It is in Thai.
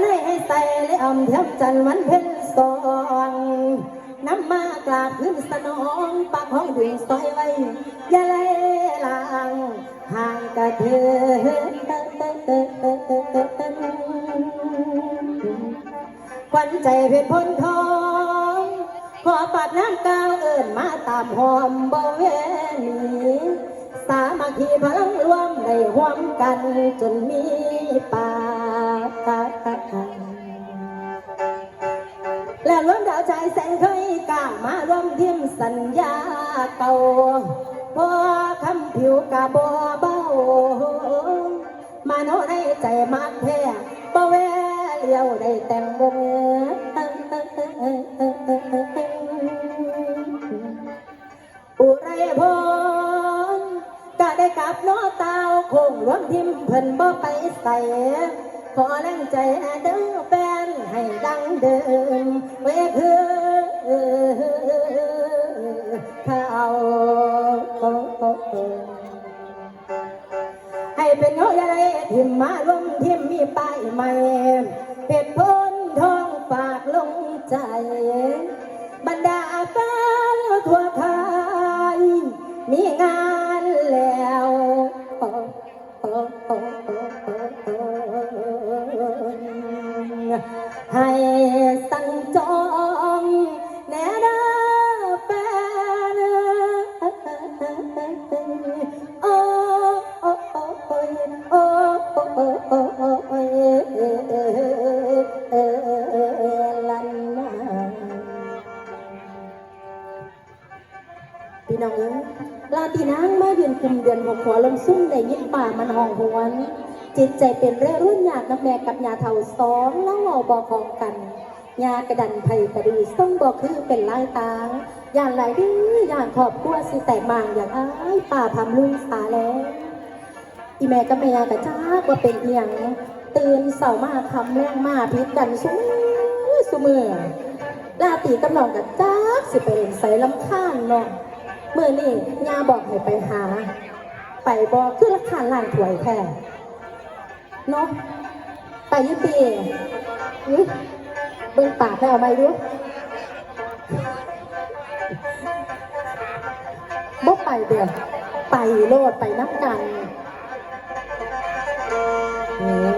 ในใจแล้วอมเทียบจันทร์วันเพ็ญสองน้ำมากราบขึ้นสนองปากห้องดึงซอยไว้อย่าไล่ลางห่างกะเถินควันใจเพชรพ้นทองขอปัดน้ำกาวเอิญมาตามหอมบ่เวนีสามัคคีพลังรวมได้ห่วมกันจนมีป่า และล้วนดาวใจแสงเคยกล้ามาร่วมทีมสัญญาเก่าพอคำผิวกะบ่เบามาโนในใจมากแท้บ่แวเลี้ยวได้แต่งวงอุไรพรก็ได้กลับโนตาวคงรวมทิมเพิ่นบ่ไปใส่ ขอแรงใจเด้อแฟนให้ดังเดิมเวคือเขาให้เป็นโยยอะไรทิมมาลมทิมมีป้ายใหม่เพชรพ้นทองฝากลงใจ บรรดาแฟนทั่วไทยมีงาน ให้สั่งจองแน่ดาแฟนโอ้โอ้โอ้โอ้โอ้โอ้โอ้โอ้โอ้ลันนาพี่น้องเอ้ยลาตีนางมาเดือนกุมเดือนหกขอลมซุ่มในยิบป่ามันห้องหวน จิตใจเป็นเร่รุ่นยากน้ำแม่กับยาเทาสองแล้วเอาบอกของกันยากระดันไผ่กระดีส่งบอกคือเป็นลายตางอย่างไรดื้อย่างขอบครัวสิแต่มางอย่างอ้ายป่าทำลุยสาแล้วอีแม่กับแม่ยากระจ้ากว่าเป็นเอียงตื่นเสามาคำแรงมาพิษกันสุมือสุมือลาตีกำนองกับจ้ากสิไปเล่นใส่ลำข้างเนาะเมื่อนี่ยาบอกให้ไปหา ไปบอกคือราคาล้านถวยแท้ เนาะไปยุตีอุ๊ยเบิ่งปากไปเอาไหมดูบ่ไปเดียวไปโลดไปนับกันนี่